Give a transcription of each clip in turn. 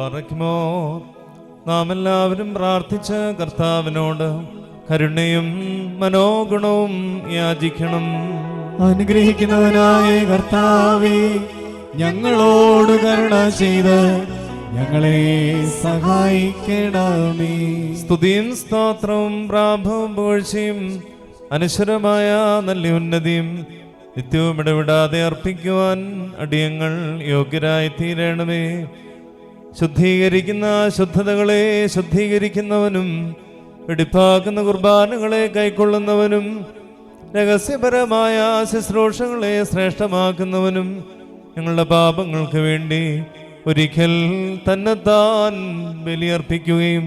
പറയ്ക്കുമോ? നാം എല്ലാവരും പ്രാർത്ഥിച്ച കർത്താവിനോട് കരുണയും മനോഗുണവും യാചിക്കണം. അനുഗ്രഹിക്കുന്നവനായ കർത്താവേ ഞങ്ങളോട് കരുണ ചെയ്ത് ഞങ്ങളെ സഹായിക്കണമേ. സ്തുതിയും സ്തോത്രവും പ്രാഭവും പുകഴ്ചയും അനശ്വരമായ നല്ല ഉന്നതിയും നിത്യവും ഇടവിടാതെ അർപ്പിക്കുവാൻ അടിയങ്ങൾ യോഗ്യരായി തീരണമേ ശുദ്ധീകരിക്കുന്ന ശുദ്ധതകളെ ശുദ്ധീകരിക്കുന്നവനും വെടിപ്പാക്കുന്ന കുർബാനകളെ കൈക്കൊള്ളുന്നവനും രഹസ്യപരമായ ശുശ്രൂഷകളെ ശ്രേഷ്ഠമാക്കുന്നവനും ഞങ്ങളുടെ പാപങ്ങൾക്ക് വേണ്ടി ഒരിക്കൽ തന്നെത്താൻ ബലിയർപ്പിക്കുകയും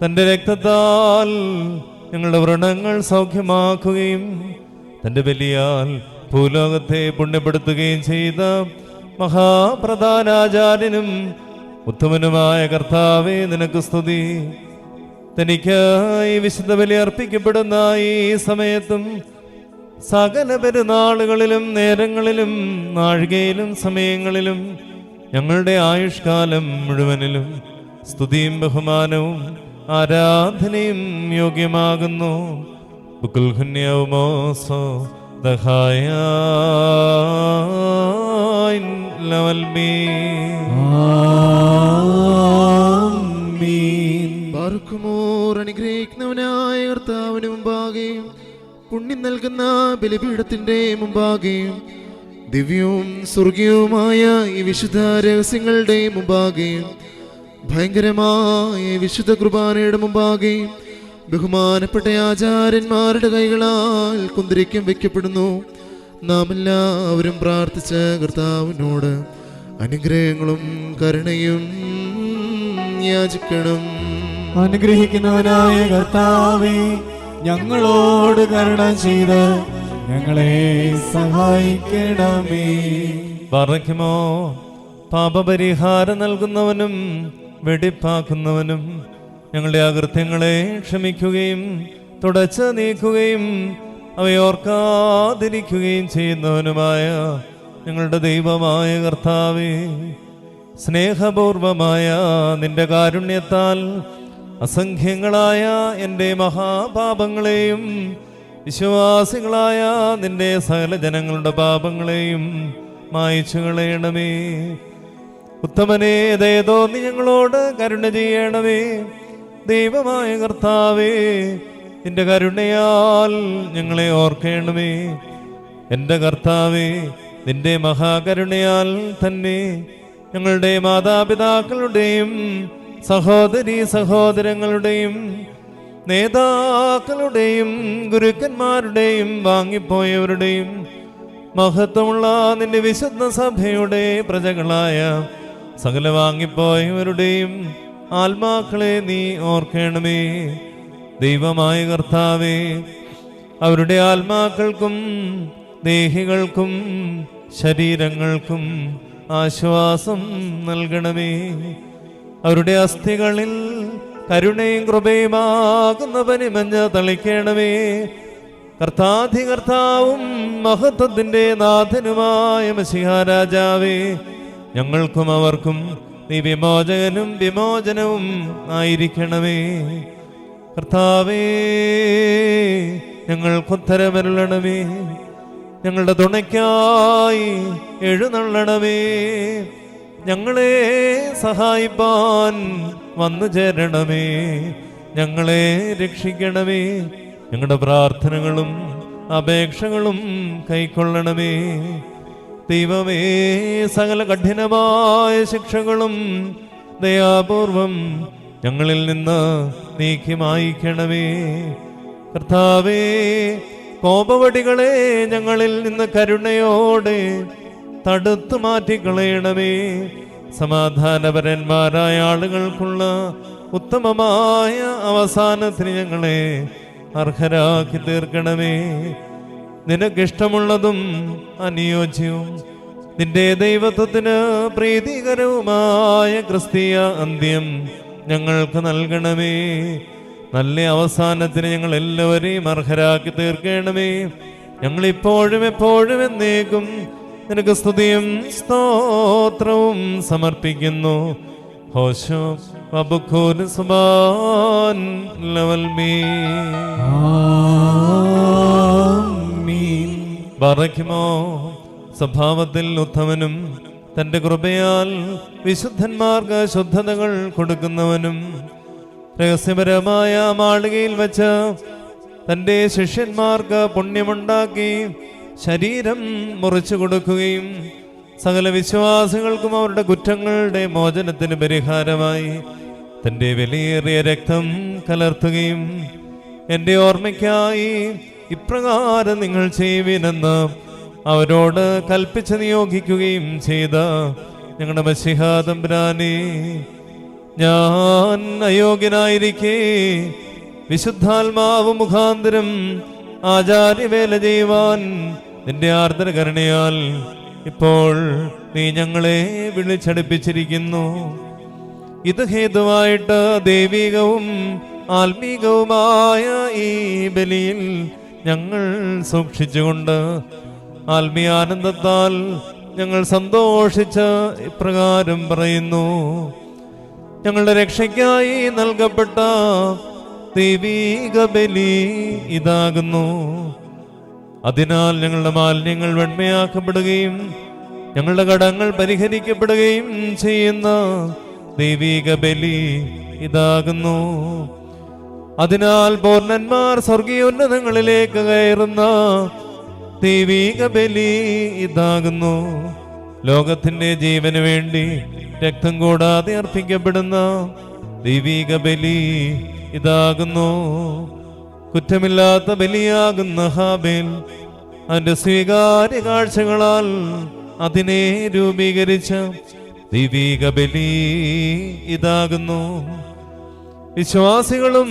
തന്റെ രക്തത്താൽ ഞങ്ങളുടെ വ്രണങ്ങൾ സൗഖ്യമാക്കുകയും തന്റെ ബലിയാൽ ഭൂലോകത്തെ പുണ്യപ്പെടുത്തുകയും ചെയ്ത മഹാപ്രധാനാചാര്യനും ഉത്തമനുമായ കർത്താവേ നിനക്ക് സ്തുതി തനിക്കായി വിശുദ്ധ ബലി അർപ്പിക്കപ്പെടുന്ന ഈ സമയത്തും സകല പെരുന്നാളുകളിലും നേരങ്ങളിലും നാഴികയിലും സമയങ്ങളിലും ഞങ്ങളുടെ ആയുഷ്കാലം മുഴുവനിലും സ്തുതിയും ബഹുമാനവും ആരാധനയും യോഗ്യമാകുന്നു ബുക്കുൽ ഹുന്യവുമോസോ ദഹായ. പാർക്കുമോർ അനുഗ്രഹിക്കുന്നവനായ കർത്താവിന് മുമ്പാകെയും പുണ്യം നൽകുന്ന ബലിപീഠത്തിന്റെ മുമ്പാകെയും ദിവ്യവും സ്വർഗീയവുമായ ഈ വിശുദ്ധ രഹസ്യങ്ങളുടെ മുമ്പാകെയും ഭയങ്കരമായ വിശുദ്ധ കുർബാനയുടെ മുമ്പാകെയും ബഹുമാനപ്പെട്ട ആചാര്യന്മാരുടെ കൈകളാൽ കുന്തിരിക്കം വെക്കപ്പെടുന്നു നാം എല്ലാവരും പ്രാർത്ഥിച്ച കർത്താവിനോട് അനുഗ്രഹങ്ങളും കരുണയും യാചിക്കണം. അനുഗ്രഹിക്കുന്നവനായ കർത്താവേ ഞങ്ങളോട് കരുണ ചെയ്ത് ഞങ്ങളെ സഹായിക്കണമേ. പറയ്ക്കുമോ പാപപരിഹാരം നൽകുന്നവനും വെടിപ്പാക്കുന്നവനും ഞങ്ങളുടെ അകൃത്യങ്ങളെ ക്ഷമിക്കുകയും തുടച്ചു നീക്കുകയും അവയോർക്കാതിരിക്കുകയും ചെയ്യുന്നവനുമായ ഞങ്ങളുടെ ദൈവമായ കർത്താവേ സ്നേഹപൂർവമായ നിന്റെ കാരുണ്യത്താൽ അസംഖ്യങ്ങളായ എന്റെ മഹാപാപങ്ങളെയും വിശ്വാസികളായ നിന്റെ സകല ജനങ്ങളുടെ പാപങ്ങളെയും മായിച്ചു കളയണമേ. ഉത്തമനെ ദയതോ നീ ഞങ്ങളോട് കരുണ ചെയ്യണമേ. ദൈവമായ കർത്താവേ നിന്റെ കരുണയാൽ ഞങ്ങളെ ഓർക്കേണമേ. എന്റെ കർത്താവേ നിന്റെ മഹാകരുണയാൽ തന്നെ ഞങ്ങളുടെ മാതാപിതാക്കളുടെയും സഹോദരി സഹോദരങ്ങളുടെയും നേതാക്കളുടെയും ഗുരുക്കന്മാരുടെയും വാങ്ങിപ്പോയവരുടെയും മഹത്വമുള്ള നിന്റെ വിശുദ്ധ സഭയുടെ പ്രജകളായ സകല വാങ്ങിപ്പോയവരുടെയും ആത്മാക്കളെ നീ ഓർക്കണമേ. ദൈവമായ കർത്താവേ അവരുടെ ആത്മാക്കൾക്കും ദേഹികൾക്കും ശരീരങ്ങൾക്കും ആശ്വാസം നൽകണമേ. അവരുടെ അസ്ഥികളിൽ കരുണയും കൃപയുമാകുന്ന പനിമഞ്ഞ തളിക്കണമേ. കർത്താധി കർത്താവും മഹത്വത്തിന്റെ നാഥനുമായ മസിഹാരാജാവേ ഞങ്ങൾക്കും അവർക്കും നീ വിമോചകനും വിമോചനവും ആയിരിക്കണമേ. കർത്താവേ ഞങ്ങൾ ഞങ്ങൾക്കുത്തരമരുളണമേ ഞങ്ങളുടെ തുണയ്ക്കായി എഴുന്നള്ളണമേ. ഞങ്ങളെ സഹായിപ്പാൻ വന്നു ചേരണമേ. ഞങ്ങളെ രക്ഷിക്കണമേ. ഞങ്ങളുടെ പ്രാർത്ഥനകളും അപേക്ഷകളും കൈക്കൊള്ളണമേ. ദൈവമേ സകല കഠിനമായ ശിക്ഷകളും ദയാപൂർവം ഞങ്ങളിൽ നിന്ന് നീക്കി മായിക്കണമേ കർത്താവേ കോപവടികളെ ഞങ്ങളിൽ നിന്ന് കരുണയോടെ തടുത്തു മാറ്റിക്കളയണമേ. സമാധാനപരന്മാരായ ആളുകൾക്കുള്ള ഉത്തമമായ അവസാനത്തിന് ഞങ്ങളെ അർഹരാക്കി തീർക്കണമേ. നിനക്കിഷ്ടമുള്ളതും അനുയോജ്യവും നിന്റെ ദൈവത്വത്തിന് പ്രീതികരവുമായ ക്രിസ്തീയ അന്ത്യം ഞങ്ങൾക്ക് നൽകണമേ. നല്ല അവസാനത്തിന് ഞങ്ങൾ എല്ലാവരെയും അർഹരാക്കി തീർക്കണമേ. ഞങ്ങൾ ഇപ്പോഴും എപ്പോഴും എന്നേക്കും നിനക്ക് സ്തുതിയും സ്തോത്രവും സമർപ്പിക്കുന്നു. ഹോശോ വബുഖൂൻ സുബാൻ ലവൽ മീ ആമീൻ. സ്വഭാവത്തിൽ ഉത്തമനും തന്റെ കൃപയാൽ വിശുദ്ധന്മാർക്ക് ശുദ്ധതകൾ കൊടുക്കുന്നവനും രഹസ്യപരമായ മാളികയിൽ വച്ച് തന്റെ ശിഷ്യന്മാർക്ക് പുണ്യമുണ്ടാക്കി ശരീരം മുറിച്ചു കൊടുക്കുകയും സകല വിശ്വാസികൾക്കും അവരുടെ കുറ്റങ്ങളുടെ മോചനത്തിന് പരിഹാരമായി തന്റെ വിലയേറിയ രക്തം കലർത്തുകയും എന്റെ ഓർമ്മയ്ക്കായി ഇപ്രകാരം നിങ്ങൾ ചെയ്യുവിനെന്ന് അവരോട് കൽപ്പിച്ച് നിയോഗിക്കുകയും ചെയ്ത ഞങ്ങളുടെ മസിഹാതംബ്രാനെ ഞാൻ അയോഗ്യനായിരിക്കെ. വിശുദ്ധാത്മാവ് മുഖാന്തരം ആചാര്യവേല ചെയ്യുവാൻ നിന്റെ ആർദ്രകരുണയാൽ ഇപ്പോൾ നീ ഞങ്ങളെ വിളിച്ചടുപ്പിച്ചിരിക്കുന്നു. ഇത് ഹേതുവായിട്ട് ദൈവികവും ആത്മീകവുമായ ഈ ബലിയിൽ ഞങ്ങൾ സൂക്ഷിച്ചുകൊണ്ട് ആത്മീയാനന്ദത്താൽ ഞങ്ങൾ സന്തോഷിച്ച് ഇപ്രകാരം പറയുന്നു. ഞങ്ങളുടെ രക്ഷയ്ക്കായി നൽകപ്പെട്ട ദൈവീക ബലി ഇതാകുന്നു. അതിനാൽ ഞങ്ങളുടെ മാലിന്യങ്ങൾ വെണ്മയാക്കപ്പെടുകയും ഞങ്ങളുടെ കടങ്ങൾ പരിഹരിക്കപ്പെടുകയും ചെയ്യുന്ന ദൈവീക ബലി ഇതാകുന്നു. അതിനാൽ പൂർണന്മാർ സ്വർഗീയോന്നതങ്ങളിലേക്ക് കയറുന്ന ദൈവിക ബലി ഇതാകുന്നു. ലോകത്തിന്റെ ജീവന് വേണ്ടി രക്തം കൂടാതെ അർപ്പിക്കപ്പെടുന്ന ദൈവീക ബലി ഇതാകുന്നു. കുറ്റമില്ലാത്ത ബലിയാകുന്ന ഹാബേൽ അന്റെ സ്വീകാര്യ കാഴ്ചകളാൽ അതിനെ രൂപീകരിച്ച ദൈവീക ബലി ഇതാകുന്നു. വിശ്വാസികളും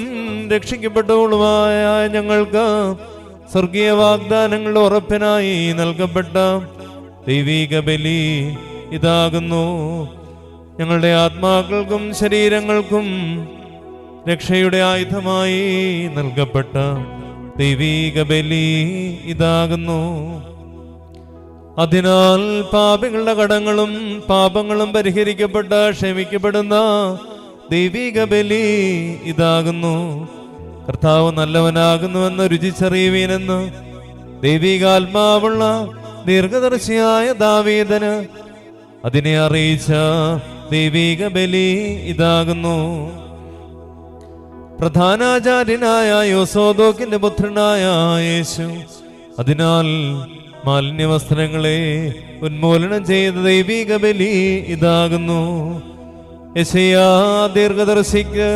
രക്ഷിക്കപ്പെട്ടവളുമായ ഞങ്ങൾക്ക് സ്വർഗീയ വാഗ്ദാനങ്ങൾ ഉറപ്പിനായി നൽകപ്പെട്ട ദൈവീക ബലി ഇതാകുന്നു. ഞങ്ങളുടെ ആത്മാക്കൾക്കും ശരീരങ്ങൾക്കും രക്ഷയുടെ ആയുധമായി നൽകപ്പെട്ട ദൈവീക ബലി ഇതാകുന്നു. അതിനാൽ പാപികളുടെ കടങ്ങളും പാപങ്ങളും പരിഹരിക്കപ്പെട്ട ക്ഷമിക്കപ്പെടുന്ന ദൈവിക ബലി ഇതാകുന്നു. കർത്താവ് നല്ലവനാകുന്നുവെന്ന് രുചിച്ചറിയുവീനെന്ന് ദൈവികാത്മാവുള്ള ദീർഘദർശിയായ ദാവീദന് അതിനെ അറിയിച്ച ദൈവിക ബലി ഇതാകുന്നു. പ്രധാനാചാര്യനായ യോസോദോക്കിന്റെ പുത്രനായ യേശു അതിനാൽ മാലിന്യ വസ്ത്രങ്ങളെ ഉന്മൂലനം ചെയ്ത ദൈവിക ബലി ഇതാകുന്നു. യശയാ ദീർഘദർശിക്ക്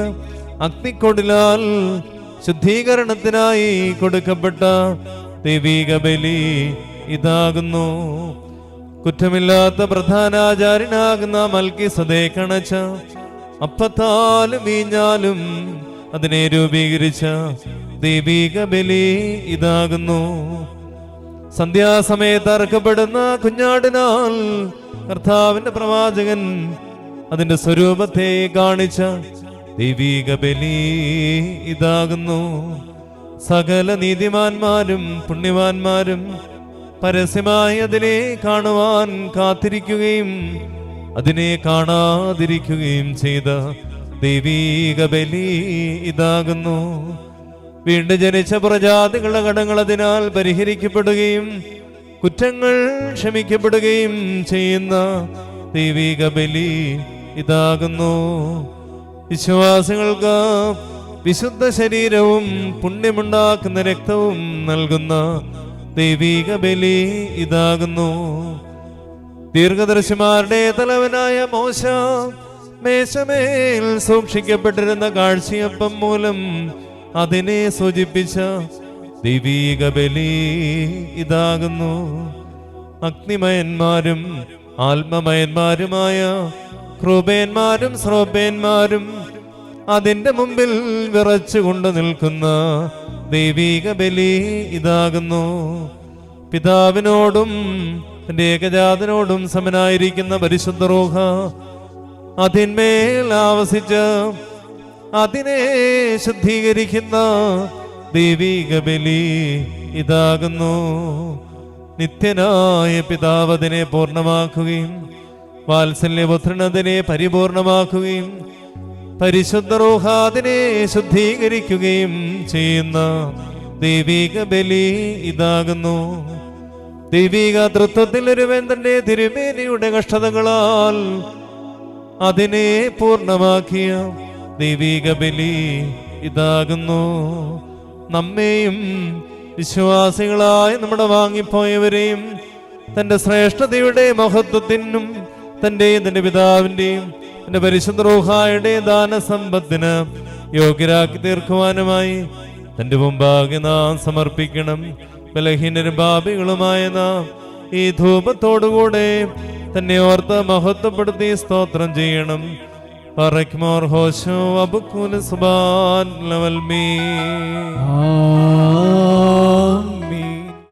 അഗ്നിക്കൊടിലാൽ ശുദ്ധീകരണത്തിനായി കൊടുക്കപ്പെട്ട ദൈവീക ബലി ഇതാകുന്നു. കുറ്റമില്ലാത്ത പ്രധാനാചാര്യനാകുന്ന മൽക്കി സദേ കണച്ച അപ്പത്താലും വീഞ്ഞാലും അതിനെ രൂപീകരിച്ച ദൈവീക ബലി ഇതാകുന്നു. സന്ധ്യാസമയത്ത് അറക്കപ്പെടുന്ന കുഞ്ഞാടിനാൽ കർത്താവിന്റെ പ്രവാചകൻ അതിന്റെ സ്വരൂപത്തെ കാണിച്ച ദൈവിക ബലി ഇതാകുന്നു. സകല നീതിമാന്മാരും പുണ്യവാന്മാരും പരസ്യമായി അതിനെ കാണുവാൻ കാത്തിരിക്കുകയും അതിനെ കാണാതിരിക്കുകയും ചെയ്ത ദൈവീക ബലി ഇതാകുന്നു. വീണ്ടും ജനിച്ച പ്രജാതികളുടെ കടങ്ങൾ അതിനാൽ പരിഹരിക്കപ്പെടുകയും കുറ്റങ്ങൾ ക്ഷമിക്കപ്പെടുകയും ചെയ്യുന്ന ദൈവിക ബലി ഇതാകുന്നു. വിശ്വാസികൾക്ക് വിശുദ്ധ ശരീരവും പുണ്യമുണ്ടാക്കുന്ന രക്തവും നൽകുന്ന ദൈവീക ബലി ഇതാകുന്നു. ദീർഘദർശിമാരുടെ തലവനായ മോശ മേശമേൽ സൂക്ഷിക്കപ്പെട്ടിരുന്ന കാഴ്ചയപ്പം മൂലം അതിനെ സൂചിപ്പിച്ച ദൈവീക ബലി ഇതാകുന്നു. അഗ്നിമയന്മാരും ആത്മമയന്മാരുമായ ക്രൂപേന്മാരും സ്രോബേന്മാരും അതിന്റെ മുമ്പിൽ വിറച്ചുകൊണ്ട് നിൽക്കുന്ന ദൈവീക ബലി ഇതാകുന്നു. പിതാവിനോടും എന്റെ ഏകജാതനോടും സമനായിരിക്കുന്ന പരിശുദ്ധ റോഹ അതിന്മേൽ ആവസിച്ച് അതിനെ ശുദ്ധീകരിക്കുന്ന ദൈവീക ബലി ഇതാകുന്നു. നിത്യനായ പിതാവ് അതിനെ പൂർണമാക്കുകയും വാത്സല്യപുത്രനതിനെ പരിപൂർണമാക്കുകയും പരിശുദ്ധ റൂഹാദിനെ ശുദ്ധീകരിക്കുകയും ചെയ്യുന്ന ദൈവിക ബലി ഇതാകുന്നു. ദൈവിക തൃത്വത്തിൽ ഒരുവൻ തന്റെ തിരുമേനിയുടെ കഷ്ടതകളാൽ അതിനെ പൂർണമാക്കിയ ദൈവിക ബലി ഇതാകുന്നു. നമ്മെയും വിശ്വാസികളായ നമ്മുടെ വാങ്ങിപ്പോയവരെയും തന്റെ ശ്രേഷ്ഠതയുടെ മഹത്വത്തിനും തന്റെ തന്റെ പിതാവിന്റെയും തന്റെ പരിശുദ്ധ ദാന ദാനസമ്പത്തിന് യോഗ്യരാക്കി തീർക്കുവാനുമായി തന്റെ മുമ്പാകെ നാം സമർപ്പിക്കണം. ബലഹീനരും പാപികളുമായ നാം ഈ ധൂപത്തോടുകൂടെ തന്നെ ഓർത്ത് മഹത്വപ്പെടുത്തി സ്തോത്രം ചെയ്യണം. പറയ്ക്കുമോർ ഹോശോ അബുക്കൂല സുബാൻ ലവൽമീ